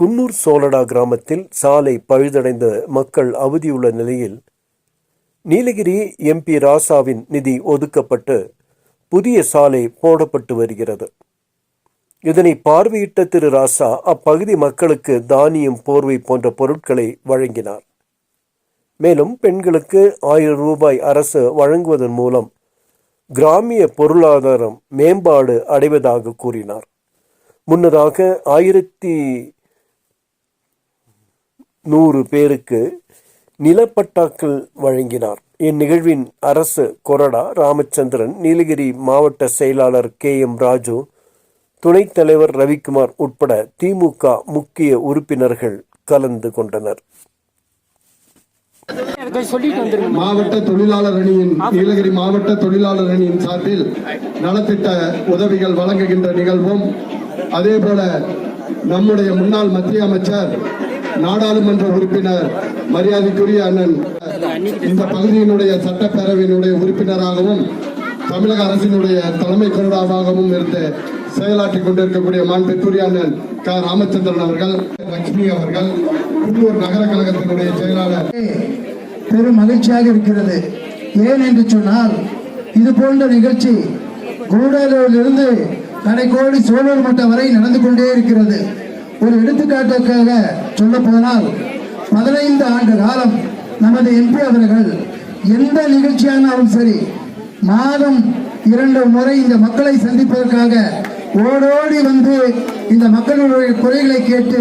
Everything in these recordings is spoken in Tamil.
குன்னூர் சோலடா கிராமத்தில் சாலை பழுதடைந்த மக்கள் அவதியுள்ள நிலையில் நீலகிரி எம்பி ராசாவின் நிதி ஒதுக்கப்பட்டு புதிய சாலை போடப்பட்டு வருகிறது. இதனை பார்வையிட்ட திரு ராசா அப்பகுதி மக்களுக்கு தானியம் போர்வை போன்ற பொருட்களை வழங்கினார். மேலும் பெண்களுக்கு ஆயிரம் ரூபாய் அரசு வழங்குவதன் மூலம் கிராமிய பொருளாதாரம் மேம்பாடு அடைவதாக கூறினார். முன்னதாக ஆயிரத்தி நூறு பேருக்கு நிலப்பட்டாக்கள் வழங்கினார். இந்நிகழ்வின் அரசு கொறடா ராமச்சந்திரன் நீலகிரி மாவட்ட செயலாளர் கே எம் ராஜு துணைத் தலைவர் ரவிக்குமார் உட்பட திமுக முக்கிய உறுப்பினர்கள் கலந்து கொண்டனர். மாவட்ட தொழிலாளர் அணியின் நீலகிரி மாவட்ட தொழிலாளர் அணியின் சார்பில் நலத்திட்ட உதவிகள் வழங்குகின்ற நிகழ்வும் அதே போல நம்முடைய முன்னாள் மத்திய அமைச்சர் நாடாளுமன்ற உறுப்பினர் மரியாதைக்குரிய அண்ணன் இந்த பகுதியினுடைய சட்டப்பேரவையினுடைய உறுப்பினராகவும் தமிழக அரசினுடைய தலைமை கருடாவாகவும் இருந்து செயலாற்றிக் கொண்டிருக்கக்கூடிய மாண்புக்குரிய அண்ணன் க. ராமச்சந்திரன் அவர்கள் லட்சுமி அவர்கள் உள்ளூர் நகர கழகத்தினுடைய செயலாளர். பெரும் மகிழ்ச்சியாக இருக்கிறது. ஏன் என்று சொன்னால் இது போன்ற நிகழ்ச்சி கூடலூரிலிருந்து கடைக்கோடி சோழர் மட்டம் வரை நடந்து கொண்டே இருக்கிறது. ஒரு எடுத்துக்காட்டுக்காக சொல்ல போனால் பதினைந்து ஆண்டு காலம் நமது எம்பி அவர்கள் எந்த நிகழ்ச்சியானாலும் சரி மாதம் இரண்டு முறை இந்த மக்களை சந்திப்பதற்காக ஓடோடி வந்து இந்த மக்களுடைய குறைகளை கேட்டு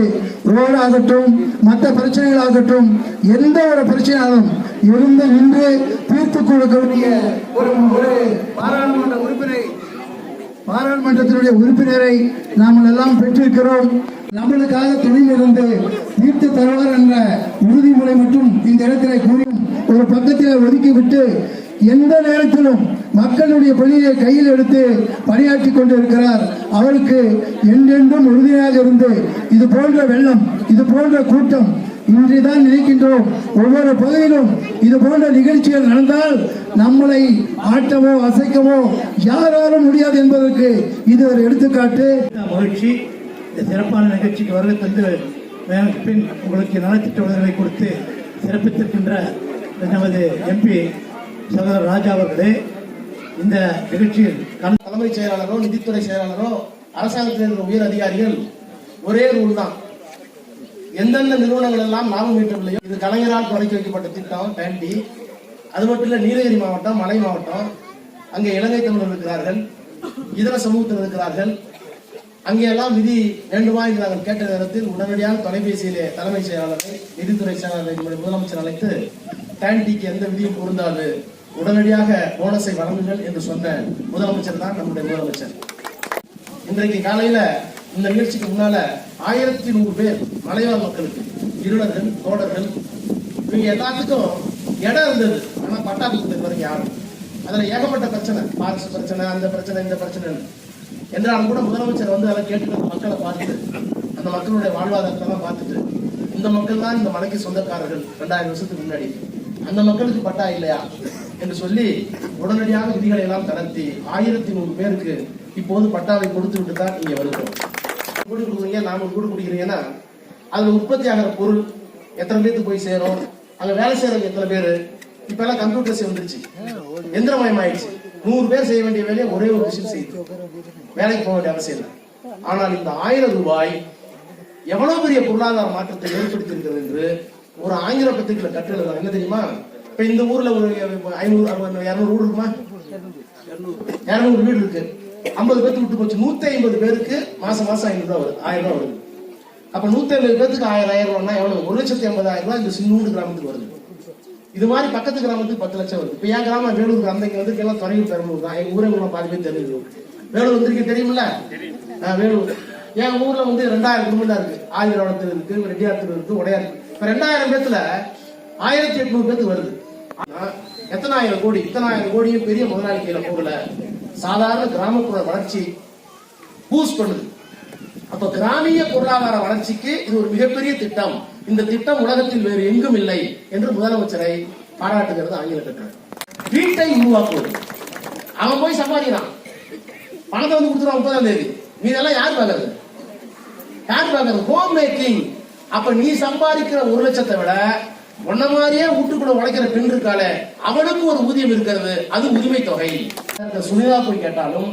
ரோடு ஆகட்டும் மற்ற பிரச்சனைகள் ஆகட்டும் எந்த ஒரு பிரச்சனையாலும் இருந்து நின்று தீர்த்து கொடுக்கக்கூடிய ஒரு ஒரு பாராளுமன்ற உறுப்பினரை பாராளுமன்றத்தினுடைய உறுப்பினரை நாம் எல்லாம் பெற்றிருக்கிறோம். நம்மளுக்காக துணியிலிருந்து ஈர்த்து தருவார் என்ற உறுதிமுறை மட்டும் இந்த இடத்திலே கூறியும் ஒரு பக்கத்தில் ஒதுக்கிவிட்டு எந்த நேரத்திலும் மக்களுடைய பணியை கையில் எடுத்து பணியாற்றி கொண்டிருக்கிறார். அவருக்கு என்றென்றும் உறுதியாக இருந்து இது போன்ற வெள்ளம் இது போன்ற கூட்டம் இன்றுதான் நினைக்கின்றோம் ஒவ்வொரு பகுதியிலும் இது போன்ற நிகழ்ச்சிகள் நடந்தால் நம்மளை ஆட்டவோ அசைக்கவோ யாராலும் முடியாது என்பதற்கு இது ஒரு எடுத்துக்காட்டு. மகிழ்ச்சி. இந்த சிறப்பான நிகழ்ச்சிக்கு வருகை தந்து பின் உங்களுக்கு நலத்திட்ட உதவிகளை கொடுத்து சிறப்பித்திருக்கின்ற நமது எம்பி சகோதரர் ராஜா அவர்களே இந்த நிகழ்ச்சியில் தலைமைச் செயலாளரோ நிதித்துறை செயலாளரோ அரசாங்கத்தில் இருக்கிற உயர் அதிகாரிகள் ஒரே ரூல் தான். எந்தெந்த நிறுவனங்கள் எல்லாம் லாபம் ஈட்டவில்லையோ இது கலைஞரால் தொடங்கி வைக்கப்பட்ட திட்டம் பேண்டி அது மட்டும் இல்லை நீலகிரி மாவட்டம் மலை மாவட்டம். அங்கே இலங்கை தமிழர் இருக்கிறார்கள். இதர சமூகத்தினர் இருக்கிறார்கள். அங்கெல்லாம் நிதி விதி வேண்டுமா என்று நாங்கள் கேட்ட நேரத்தில் உடனடியாக தொலைபேசியிலே தலைமைச் செயலாளரை நிதித்துறை செயலாளரை முதலமைச்சர் அழைத்து டேண்டிக்கு எந்த விதியும் பொருந்தாது. உடனடியாக போனஸை வழங்குங்கள் என்று சொன்ன முதலமைச்சர் தான் நம்முடைய முதலமைச்சர். இன்றைக்கு காலையில இந்த நிகழ்ச்சிக்கு முன்னால ஆயிரத்தி நூறு பேர் மலைவாழ் மக்களுக்கு இருளர்கள் தோடர்கள் இவங்க எல்லாத்துக்கும் இடம் இருந்தது. ஆனா பட்டா கொடுத்தது வரைக்கும் யாரும். அதுல ஏகப்பட்ட பிரச்சனை பாரிசு பிரச்சனை அந்த பிரச்சனை இந்த பிரச்சனை என்றாலும் கூட முதலமைச்சர் வந்து அதை கேட்டு மக்களை பார்த்துட்டு அந்த மக்களுடைய வாழ்வாதாரத்தை எல்லாம் பார்த்துட்டு இந்த மக்கள் தான் இந்த மலைக்கு சொந்தக்காரர்கள் ரெண்டாயிரம் வருஷத்துக்கு முன்னாடி. அந்த மக்களுக்கு பட்டா இல்லையா? என்று சொல்லி உடனடியாக விதிகளை எல்லாம் தளர்த்தி ஆயிரத்தி நூறு பேருக்கு இப்போது பட்டாவை கொடுத்து விட்டு தான் இங்க வருகிறோம். கூடி கொடுக்குறீங்க நாம கூடி குடிக்கிறீங்கன்னா அதுல உற்பத்தி ஆகிற பொருள் எத்தனை பேருக்கு போய் சேரும்? அங்க வேலை செய்யறவங்க எத்தனை பேரு? இப்ப எல்லாம் கம்ப்யூட்டர்ஸ் வந்துருச்சு. எந்திரமயம் ஆயிடுச்சு நூறு பேர் செய்ய வேண்டிய வேலையை ஒரே ஒரு விஷயம் செய்யுது வேலைக்கு போக வேண்டிய அவசியம் இல்லை. ஆனால் இந்த ஆயிரம் ரூபாய் எவ்வளவு பெரிய பொருளாதார மாற்றத்தை ஏற்படுத்தியிருக்கிறது என்று ஒரு ஆங்கில பத்திரிகையில கட்டுறது என்ன தெரியுமா? இப்ப இந்த ஊர்ல ஒரு ஐநூறு இருநூறு வீடு இருக்குமா? இருநூறு வீடு இருக்கு. ஐம்பது பேர்த்து விட்டு போச்சு. நூத்தி ஐம்பது பேருக்கு மாசம் மாசம் ஐநூறு ரூபாய் வருது. ஆயிரம் ரூபாய் வருது. அப்ப நூத்தி ஐம்பது பேருக்கு ஆயிரம் ஆயிரம் ரூபாய்னா எவ்வளவு? ஒரு லட்சத்தி ஐம்பதாயிரம் ரூபாய் இந்த சின்னூடு கிராமத்துக்கு வருது. இது மாதிரி பக்கத்து கிராமத்துக்கு பத்து லட்சம் வருது. இப்ப என் கிராமம் வேலூர் கிராமம் வந்து எல்லாம் துறையூர் பெரம்பலூர் தான். எங்க ஊரை உங்களை பாதி பேர் தெரியுது வேலூர் வந்திருக்கு தெரியுமில்ல? வேலூர். என் ஊர்ல வந்து ரெண்டாயிரம் குடும்பம் தான் இருக்கு. ஆயிரத்தில் இருக்கு ரெட்டியாரத்தில் இருக்கு உடையார் இப்ப ரெண்டாயிரம் பேத்துல ஆயிரத்தி எட்நூறு பேத்துக்கு வருது. எத்தனை ஆயிரம் கோடி? இத்தனை ஆயிரம் கோடியும் பெரிய முதலாளி கையில போகல. சாதாரண கிராமப்புற வளர்ச்சி பூஸ்ட் பண்ணுது. அப்ப கிராமிய பொருளாதார வளர்ச்சிக்கு இது ஒரு மிகப்பெரிய திட்டம். இந்த திட்டம் உலகத்தில் வேறு எங்கும் இல்லை என்று முதலமைச்சரை பாராட்டுகிறது ஆங்கில கட்டுரை. வீட்டை உருவாக்குவது. அவன் போய் சம்பாதிக்கிறான். பணத்தை வந்து கொடுத்துருவான் முப்பதாம் தேதி. இதெல்லாம் யார் பார்க்கறது? யார் பார்க்கறது? ஹோம் மேக்கிங் அப்ப நீ சம்பாதிக்கிற ஒரு லட்சத்தை விட உன்ன மாதிரியே வீட்டுக்குள்ள உழைக்கிற பெண் இருக்காளே அவனுக்கு ஒரு ஊதியம் இருக்கிறது. அது உரிமை தொகை இந்த சுனிதா போய் கேட்டாலும்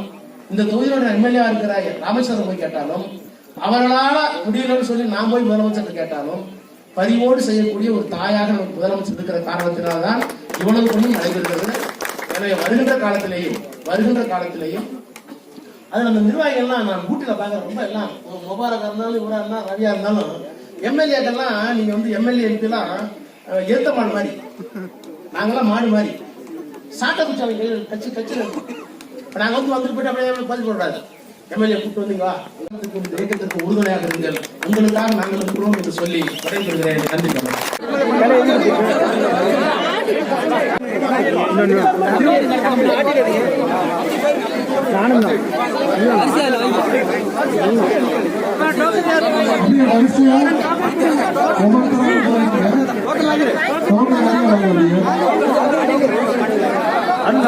இந்த தொகுதியோட எம்எல்ஏ இருக்கிற ராமச்சந்திரன் போய் கேட்டாலும் அவர்களால முடியலன்னு சொல்லி நான் போய் முதலமைச்சர் கேட்டாலும் பரிவோடு செய்யக்கூடிய ஒரு தாயாக நமக்கு முதலமைச்சர் இருக்கிற காரணத்தினால்தான் இவ்வளவு ஒன்றும் நடைபெறுகிறது. எனவே வருகின்ற காலத்திலேயும் வருகின்ற காலத்திலேயும் அது அந்த நிர்வாகிகள்லாம் நான் பூட்டில பாக்குறேன் ரொம்ப எல்லாம் ஒரு முபாரக்கா இருந்தாலும் இவரா இருந்தாலும் ரவியா இருந்தாலும் எம்எல்ஏக்கெல்லாம் நீங்க வந்து எம்எல்ஏ எம்பிலாம் ஏத்த மாடு மாதிரி நாங்கெல்லாம் மாடு மாதிரி சாட்டை குச்சாவை கட்சி கட்சி நாங்கள் வந்து வந்துட்டு போயிட்டு அப்படியே பதிவு போடாது எம்எல்ஏ கூப்பிட்டு வந்தீங்களா? இந்த இயக்கத்திற்கு உறுதுணையாக இருங்கள். உங்களுக்காக நாங்கள் இருக்கிறோம் என்று சொல்லி விடைபெறுகிறேன். நன்றி அந்த